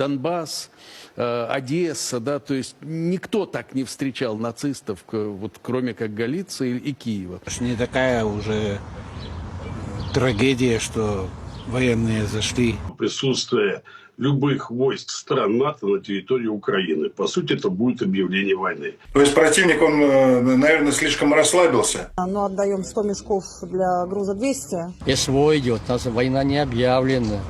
Донбасс, э, Одесса, да, то есть никто так не встречал нацистов, вот кроме как Галиции и Киева. Это ж не такая уже трагедия, что военные зашли присутствие любых войск стран НАТО на территории Украины. По сути, это будет объявление войны. То есть противник, он, э, наверное, слишком расслабился. Но отдаем 100 мешков для груза 200. СВО идет, у нас война не объявлена.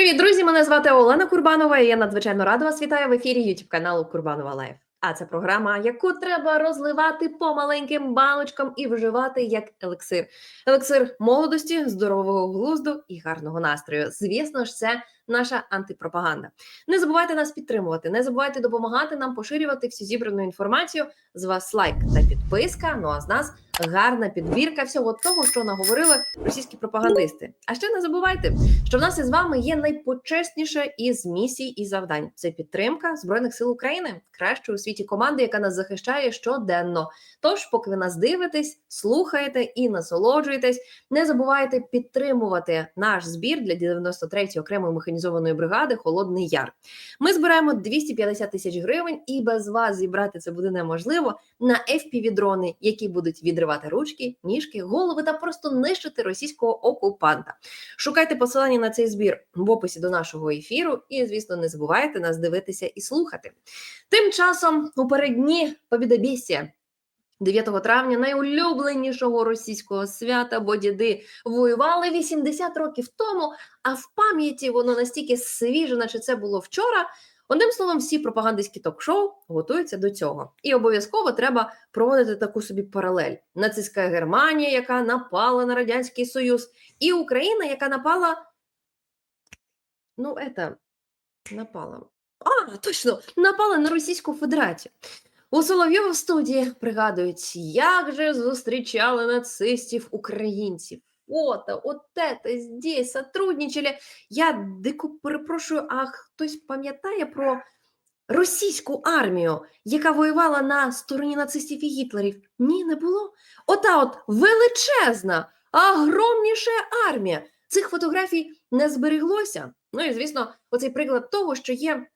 Привіт, друзі! Мене звати Олена Курбанова. і Я надзвичайно рада вас вітаю в ефірі YouTube каналу Курбанова Лайф. А це програма, яку треба розливати по маленьким баночкам і вживати як елексир. Елексир молодості, здорового глузду і гарного настрою. Звісно ж, це наша антипропаганда. Не забувайте нас підтримувати, не забувайте допомагати нам поширювати всю зібрану інформацію. З вас лайк та підписка. Ну а з нас гарна підбірка всього того, що наговорили російські пропагандисти. А ще не забувайте, що в нас із вами є найпочесніша із місій і завдань. Це підтримка збройних сил України, кращої у світі команди, яка нас захищає щоденно. Тож, поки ви нас дивитесь, слухаєте і насолоджуєтесь, не забувайте підтримувати наш збір для 93-ї окремої механізованої бригади Холодний Яр. Ми збираємо 250 тисяч гривень, і без вас зібрати це буде неможливо на FPV-дрони, які будуть відривати ручки, ніжки, голови та просто нищити російського окупанта. Шукайте посилання на цей збір в описі до нашого ефіру, і, звісно, не забувайте нас дивитися і слухати. Тим часом у переддні Побідобєсія 9 травня найулюбленішого російського свята, бо діди воювали 80 років тому, а в пам'яті воно настільки свіже, наче це було вчора. Одним словом, всі пропагандистські ток-шоу готуються до цього. І обов'язково треба проводити таку собі паралель: нацистська Германія, яка напала на Радянський Союз, і Україна, яка напала. Ну, это, напала. А, точно, напала на Російську Федерацію. У Соловйова студії пригадують, як же зустрічали нацистів українців. Фото, от это здесь сотрудничали. Я дико перепрошую, а хтось пам'ятає про російську армію, яка воювала на стороні нацистів і гітлерів? Ні, не було. Ота от величезна, огромніша армія. Цих фотографій не збереглося. Ну і звісно, оцей приклад того, що є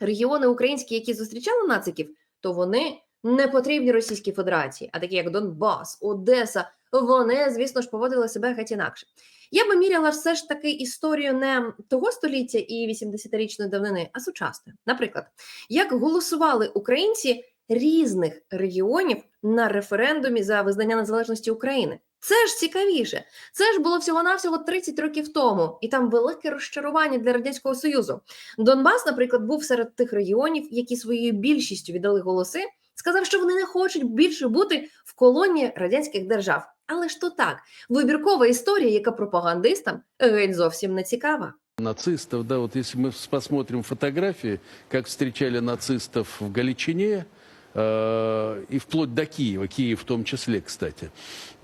регіони українські, які зустрічали нациків, то вони не потрібні Російській Федерації, а такі як Донбас, Одеса, вони, звісно ж, поводили себе геть інакше. Я би міряла все ж таки історію не того століття і 80-річної давнини, а сучасної. Наприклад, як голосували українці різних регіонів на референдумі за визнання незалежності України. Це ж цікавіше. Це ж було всього-навсього 30 років тому, і там велике розчарування для радянського союзу. Донбас, наприклад, був серед тих регіонів, які своєю більшістю віддали голоси, сказав, що вони не хочуть більше бути в колонії радянських держав. Але ж то так, вибіркова історія, яка пропагандистам геть зовсім не цікава. Нацистов, да, вот если мы с- посмотрим фотографии, как встречали нацистов в Галичине, э, и вплоть до Киева, Киев в том числе, кстати,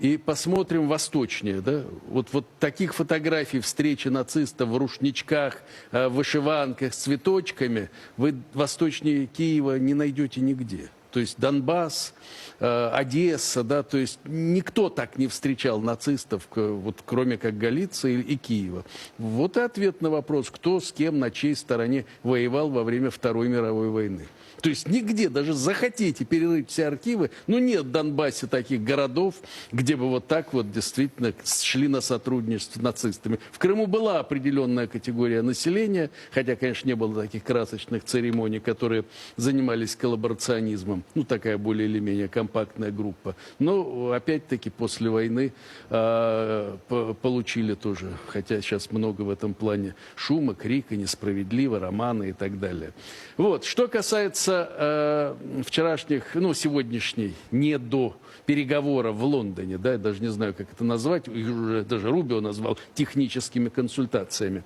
и посмотрим восточнее, да, вот, вот таких фотографий встречи нацистов в рушничках, э, в вышиванках с цветочками вы восточнее Киева не найдете нигде. То есть Донбасс, э, Одесса, да, то есть никто так не встречал нацистов, вот, кроме как Галиции и Киева. Вот и ответ на вопрос, кто с кем, на чьей стороне воевал во время Второй мировой войны. То есть нигде, даже захотите перерыть все архивы, ну нет в Донбассе таких городов, где бы вот так вот действительно шли на сотрудничество с нацистами. В Крыму была определенная категория населения, хотя, конечно, не было таких красочных церемоний, которые занимались коллаборационизмом. Ну, такая более или менее компактная группа. Но, опять-таки, после войны э, по- получили тоже, хотя сейчас много в этом плане шума, крика, несправедливо, романы и так далее. Вот, что касается э, вчерашних, ну, сегодняшней, не до переговоров в Лондоне, да, я даже не знаю, как это назвать, их уже даже Рубио назвал техническими консультациями.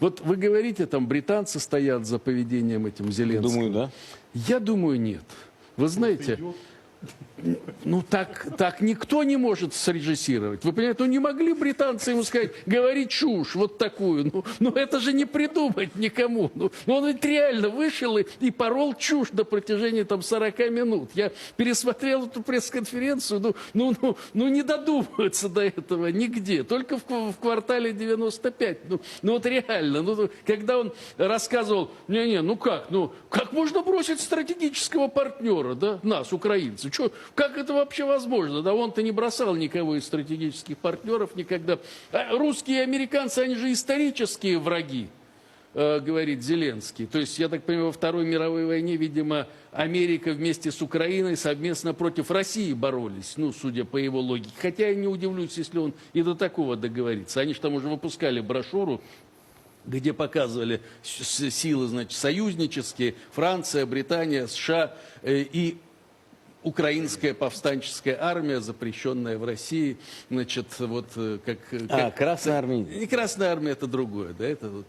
Вот вы говорите, там британцы стоят за поведением этим Зеленским. Думаю, да. Я думаю, нет. Вы знаете, Ну, так, так никто не может срежиссировать. Вы понимаете, ну не могли британцы ему сказать, говори чушь вот такую. Ну, ну это же не придумать никому. Ну, ну, он ведь реально вышел и, и порол чушь на протяжении там 40 минут. Я пересмотрел эту пресс-конференцию, ну, ну, ну, ну не додумываются до этого нигде. Только в, в квартале 95. Ну, ну вот реально. Ну, когда он рассказывал, не-не, ну как, ну как можно бросить стратегического партнера, да, нас, украинцев? Чё, как это вообще возможно? Да он-то не бросал никого из стратегических партнеров никогда. А русские и американцы, они же исторические враги э, говорит Зеленский. То есть, я так понимаю, во Второй мировой войне, видимо, Америка вместе с Украиной совместно против России боролись, ну, судя по его логике. Хотя я не удивлюсь, если он и до такого договорится. Они же там уже выпускали брошюру, где показывали силы, значит, союзнические, Франция, Британия, США э, и украинская повстанческая армия, запрещенная в России, значит, вот э, как... э, А, как- Красная Армия. Не Красная армия, это другое, да, это вот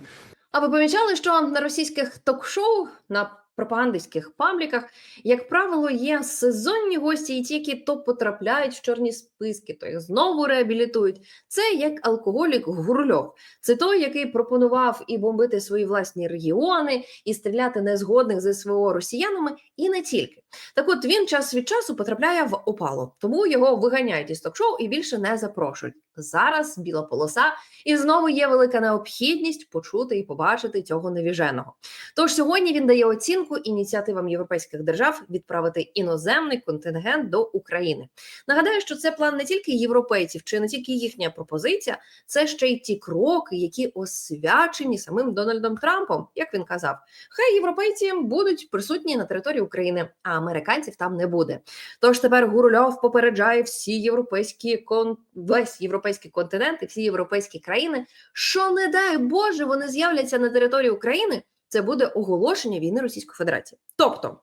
А ви помічали, що на російських ток-шоу, на пропагандистських пабліках, як правило, є сезонні гості і ті, які то потрапляють в чорні списки, то їх знову реабілітують. Це як алкоголік Гурльов. Це той, який пропонував і бомбити свої власні регіони, і стріляти незгодних з СВО росіянами, і не тільки. Так от він час від часу потрапляє в опалу, тому його виганяють із ток-шоу і більше не запрошують. Зараз біла полоса, і знову є велика необхідність почути і побачити цього невіженого. Тож сьогодні він дає оцінку ініціативам європейських держав відправити іноземний контингент до України. Нагадаю, що це план не тільки європейців, чи не тільки їхня пропозиція, це ще й ті кроки, які освячені самим Дональдом Трампом, як він казав. Хай європейці будуть присутні на території України, а американців там не буде. Тож тепер Гурульов попереджає всі європейські кон... весь європейський континент і всі європейські країни, що не дай Боже, вони з'являться на території України. Це буде оголошення війни Російської Федерації. Тобто.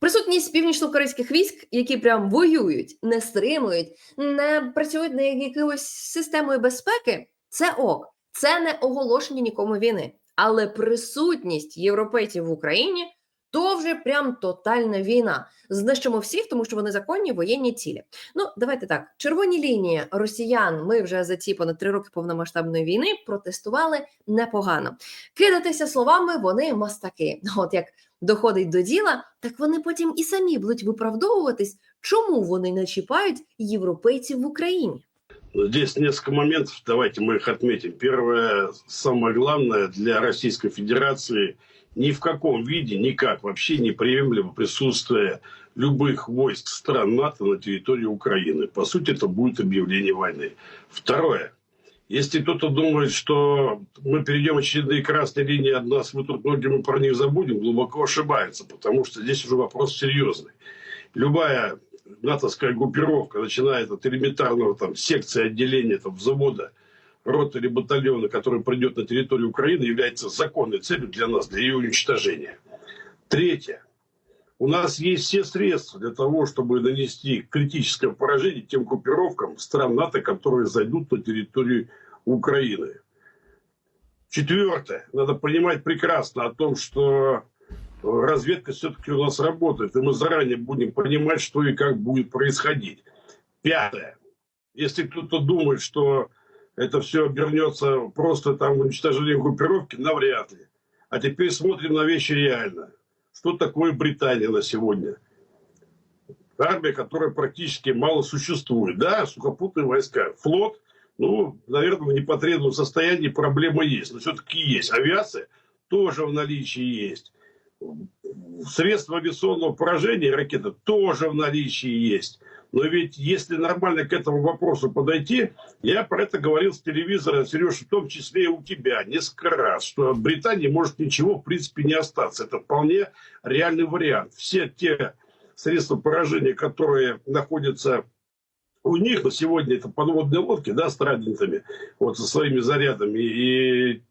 Присутність північно-корейських військ, які прям воюють, не стримують, не працюють над якоюсь системою безпеки, це ок. Це не оголошення нікому війни. Але присутність європейців в Україні то вже прям тотальна війна. Знищимо всіх, тому що вони законні воєнні цілі. Ну, давайте так. Червоні лінії росіян. Ми вже за ці понад три роки повномасштабної війни протестували непогано. Кидатися словами вони мастаки. От як доходить до діла, так вони потім і самі будуть виправдовуватись, чому вони не чіпають європейців в Україні. Здесь несколько моментов, давайте мы их отметим. Первое, самое главное, для Российской Федерации ни в каком виде, никак вообще неприемлемо присутствие любых войск стран НАТО на территории Украины. По сути, это будет объявление войны. Второе. Если кто-то думает, что мы перейдем очередные красные линии от нас, мы тут многие мы про них забудем, глубоко ошибается, потому что здесь уже вопрос серьезный. Любая натовская группировка начинает от элементарного там секции отделения там, взвода, роты или батальона, который придет на территорию Украины, является законной целью для нас, для ее уничтожения. Третье. У нас есть все средства для того, чтобы нанести критическое поражение тем группировкам стран НАТО, которые зайдут на территорию Украины. Четвертое. Надо понимать прекрасно о том, что разведка все-таки у нас работает, и мы заранее будем понимать, что и как будет происходить. Пятое. Если кто-то думает, что это все обернется просто там уничтожением группировки, навряд ли. А теперь смотрим на вещи реально. Что такое Британия на сегодня? Армия, которая практически мало существует. Да, сухопутные войска. Флот, ну, наверное, в непотребном состоянии проблема есть. Но все-таки есть. Авиация тоже в наличии есть. Средства авиационного поражения ракеты тоже в наличии есть. Но ведь если нормально к этому вопросу подойти, я про это говорил с телевизора, Сереж, в том числе и у тебя несколько раз, что Британии может ничего в принципе не остаться. Это вполне реальный вариант. Все те средства поражения, которые находятся у них, но сегодня это подводные лодки, да, с традентами, вот со своими зарядами, и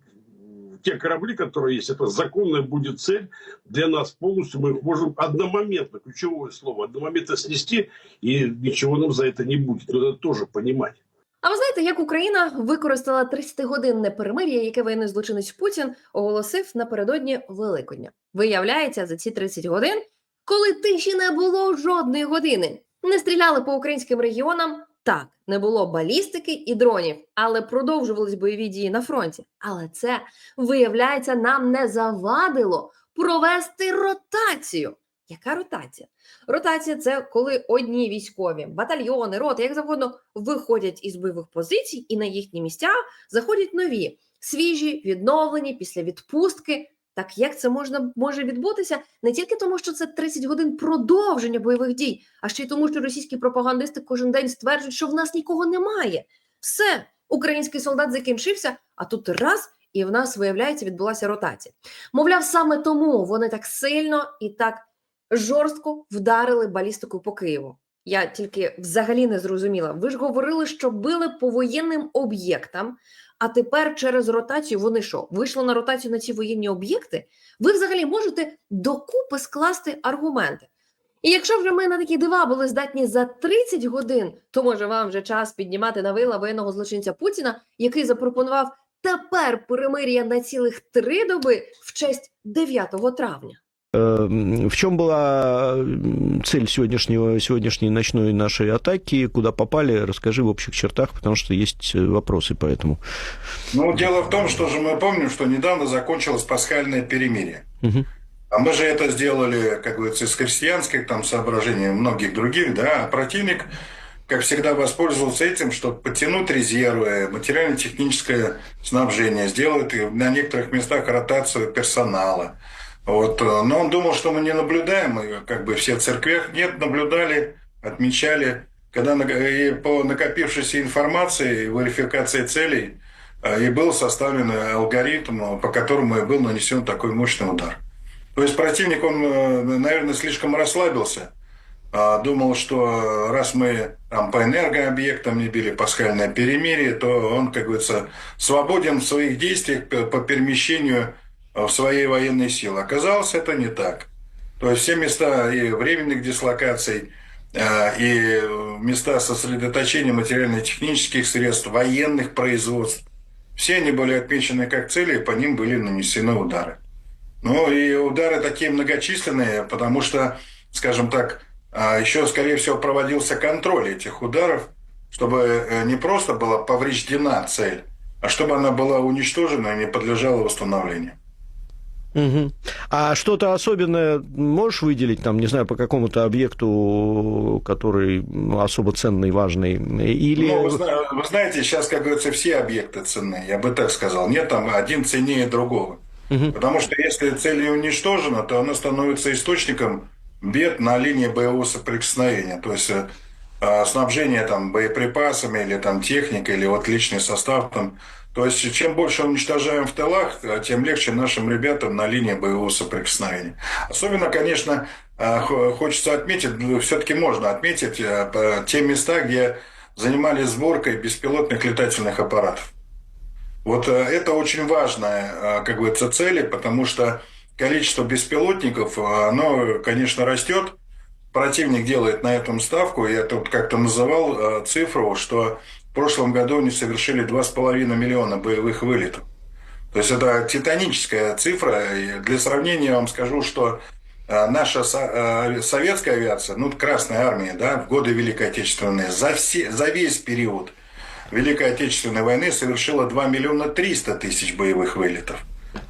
те корабли, которые есть, это законная будет цель для нас полностью. Мы их можем одномоментно, ключевое слово, одномоментно снести, и ничего нам за это не будет. Надо тоже понимать. А ви знаєте, як Україна використала 30-годинне перемир'я, яке воєнний злочинець Путін оголосив напередодні Великодня? Виявляється, за ці 30 годин коли тиші не було жодної години. Не стріляли по українським регіонам. так, не було балістики і дронів, але продовжувались бойові дії на фронті. Але це, виявляється, нам не завадило провести ротацію. Яка ротація? Ротація це коли одні військові, батальйони, роти, як завгодно, виходять із бойових позицій, і на їхні місця заходять нові, свіжі, відновлені після відпустки. Так як це можна може відбутися не тільки тому, що це 30 годин продовження бойових дій, а ще й тому, що російські пропагандисти кожен день стверджують, що в нас нікого немає. Все, український солдат закінчився, а тут раз і в нас виявляється відбулася ротація. Мовляв, саме тому вони так сильно і так жорстко вдарили балістикою по Києву. Я тільки взагалі не зрозуміла. Ви ж говорили, що били по воєнним об'єктам, а тепер через ротацію вони що? Вийшли на ротацію на ці воєнні об'єкти? Ви взагалі можете докупи скласти аргументи. І якщо вже ми на такі дива були здатні за 30 годин, то може вам вже час піднімати на вила воєнного злочинця Путіна, який запропонував тепер перемир'я на цілих три доби в честь 9 травня. Эм, В чем была цель сегодняшнего, сегодняшней ночной нашей атаки? Куда попали? Расскажи в общих чертах, потому что есть э, вопросы по этому. Ну, дело в том, что же мы помним, что недавно закончилось пасхальное перемирие. Мгм. А мы же это сделали, как говорится, из христианских там соображений, многих других, да, а противник, как всегда, воспользовался этим, чтобы подтянуть резервы, материально-техническое снабжение, сделать на некоторых местах ротацию персонала. Вот. э, Но он думал, что мы не наблюдаем, и как бы все в церквях. Нет, наблюдали, отмечали. Когда на- и по накопившейся информации, верификации целей, э, и был составлен алгоритм, э, по которому и был нанесен такой мощный удар. То есть противник, он, э, наверное, слишком расслабился. А, Думал, что раз мы там по энергообъектам не били пасхальное перемирие, то он, как говорится, свободен в своих действиях по перемещению э, в своей военной силы. Оказалось, это не так. То есть все места и временных дислокаций, э, и места сосредоточения материально-технических средств, военных производств, все они были отмечены как цели, и по ним были нанесены удары. Ну и удары такие многочисленные, потому что, скажем так, а, еще, скорее всего, проводился контроль этих ударов, чтобы э, не просто была повреждена цель, а чтобы она была уничтожена и не подлежала восстановлению. Мгм. А что-то особенное можешь выделить, там, не знаю, по какому-то объекту, который особо ценный, важный? Или... Ну, вы, вы знаете, сейчас, как говорится, все объекты ценны, я бы так сказал. Нет там один ценнее другого. Мгм. Потому что если цель не уничтожена, то она становится источником бед на линии боевого соприкосновения. То есть э, э, снабжение там боеприпасами или там техникой, или вот личный состав там. То есть чем больше уничтожаем в тылах, э, тем легче нашим ребятам на линии боевого соприкосновения. Особенно, конечно, э, хо- хочется отметить, все-таки можно отметить э, те места, где занимались сборкой беспилотных летательных аппаратов. Вот это очень важная, как говорится, цель, потому что количество беспилотников, оно, конечно, растет. Противник делает на этом ставку. Я тут как-то называл цифру, что в прошлом году они совершили 2,5 миллиона боевых вылетов. То есть это титаническая цифра. И для сравнения я вам скажу, что э, наша э, советская авиация, ну, Красная армия, да, в годы Великой Отечественной, за, все, за весь период Великой Отечественной войны совершила 2 миллиона 300 тысяч боевых вылетов.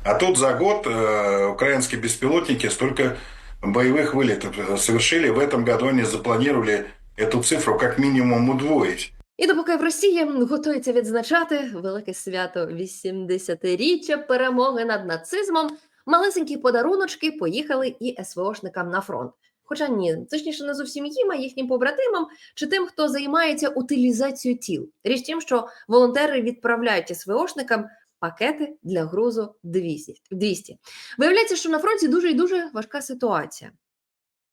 А тут за год э, украинские беспилотники столько боевых вылетов э, совершили. В этом году они запланировали эту цифру как минимум удвоить. І допоки в Росії готується відзначати велике свято 80-річчя перемоги над нацизмом, малесенькі подаруночки поїхали і СВОшникам на фронт. Хоча ні, точніше, не зовсім їм, а їхнім побратимам чи тим, хто займається утилізацією тіл. Річ тим, що волонтери відправляють СВОшникам пакети для грузу 200. 200. Виявляється, що на фронті дуже і дуже важка ситуація.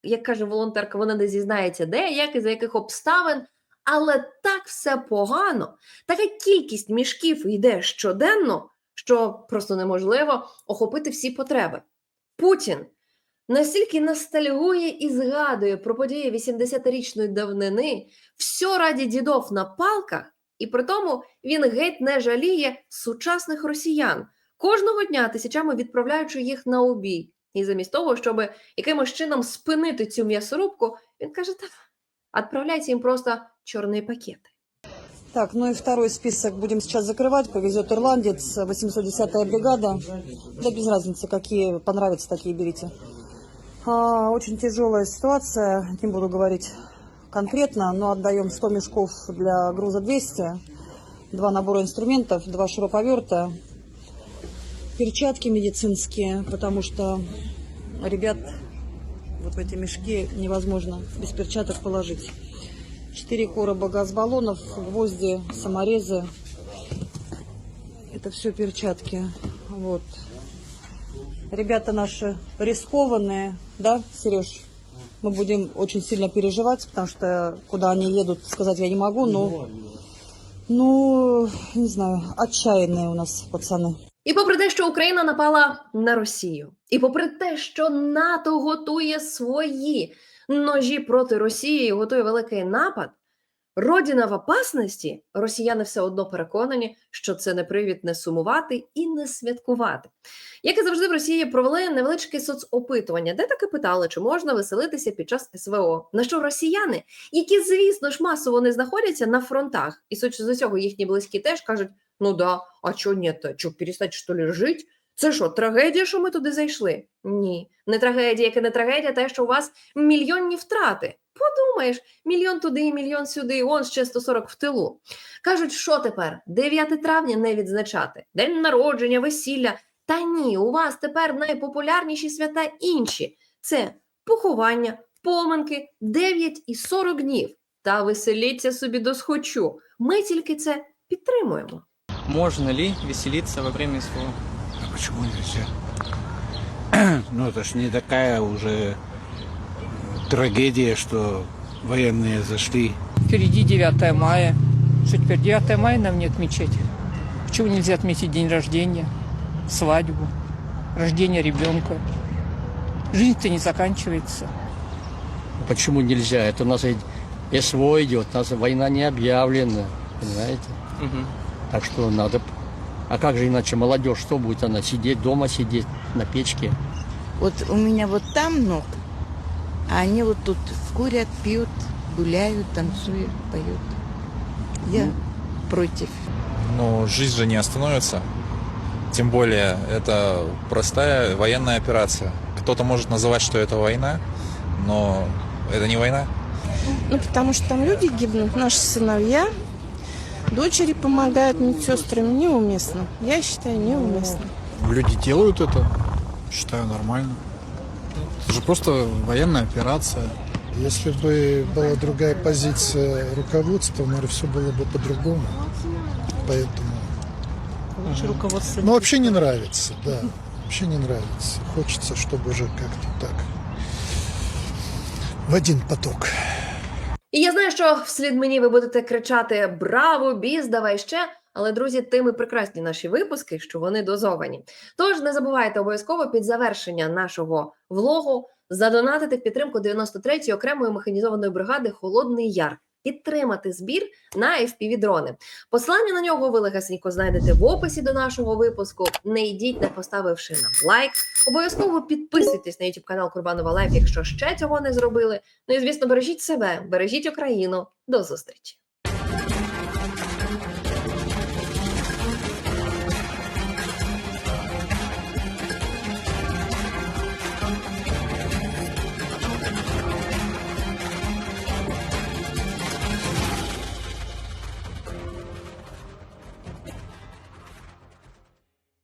Як каже волонтерка, вона не зізнається, де, як і за яких обставин, але так все погано, така кількість мішків йде щоденно, що просто неможливо охопити всі потреби. Путін настільки ностальгує і згадує про події 80-річної давнини, все раді дідов на палках, і при тому він геть не жаліє сучасних росіян, кожного дня тисячами відправляючи їх на обій. І замість того, щоб якимось чином спинити цю м'ясорубку, він каже: так, відправляйте їм просто чорні пакети. Так, ну и второй список будем сейчас закрывать. Повезет ирландец, 810-я бригада. Да без разницы, какие понравятся, такие берите. А, очень тяжелая ситуация, не буду говорить конкретно, но отдаем 100 мешков для груза 200, два набора инструментов, два шуруповерта, перчатки медицинские, потому что ребят вот в эти мешки невозможно без перчаток положить. Четыре короба газбаллонов, гвозди, саморезы. Это все перчатки. Вот. Ребята наши рискованные, да, Сереж? Мы будем очень сильно переживать, потому что куда они едут, сказать я не могу, но, ну, не знаю, отчаянные у нас пацаны. І попри те, що Україна напала на Росію, і попри те, що НАТО готує свої ножі проти Росії, і готує великий напад, родина в опасності, росіяни все одно переконані, що це не привід не сумувати і не святкувати. Як і завжди, в Росії провели невеличке соцопитування, де таки питали, чи можна веселитися під час СВО. На що росіяни, які, звісно ж, масово не знаходяться на фронтах, і з усього, їхні близькі теж кажуть: ну да, а чого ні, що перестать що ли жити? Це що, трагедія, що ми туди зайшли? Ні, не трагедія, як і не трагедія, те, що у вас мільйонні втрати. Подумаєш, мільйон туди і мільйон сюди, і он ще 140 в тилу. Кажуть, що тепер? 9 травня не відзначати, день народження, весілля. Та ні, у вас тепер найпопулярніші свята інші: це поховання, поминки, 9 і 40 днів. Та веселіться собі до схочу. Ми тільки це підтримуємо. Можно ли веселиться во время СВО? Почему нельзя? Ну, это ж не такая уже трагедия, что военные зашли. Впереди 9 мая. Что теперь 9 мая нам не отмечать? Почему нельзя отметить день рождения, свадьбу, рождение ребенка? Жизнь-то не заканчивается. Почему нельзя? Это у нас и СВО идет, у нас война не объявлена, понимаете? Мгм. Так что надо... А как же иначе молодежь, что будет она сидеть, дома сидеть, на печке? Вот у меня вот там много, а они вот тут курят, пьют, гуляют, танцуют, поют. Я против. Но жизнь же не остановится. Тем более, это простая военная операция. Кто-то может называть, что это война, но это не война. Ну, потому что там люди гибнут, наши сыновья, дочери помогают медсестрам. Неуместно. Я считаю, неуместно. Люди делают это, считаю нормально. Это же просто военная операция. Если бы была другая позиция руководства, наверное, все было бы по-другому. Поэтому... руководство. Ну, вообще не нравится, да. Вообще не нравится. Хочется, чтобы уже как-то так в один поток. І я знаю, що вслід мені ви будете кричати Браво, біз, давай ще. Але, друзі, тим і прекрасні наші випуски, що вони дозовані. Тож не забувайте обов'язково під завершення нашого влогу задонатити підтримку 93-ї окремої механізованої бригади Холодний Яр. Підтримати збір на fpv дрони. Посилання на нього ви легасенько знайдете в описі до нашого випуску. Не йдіть, не поставивши нам лайк. Обов'язково підписуйтесь на YouTube канал Курбанова Лайф, якщо ще цього не зробили. Ну і звісно, бережіть себе, бережіть Україну. До зустрічі!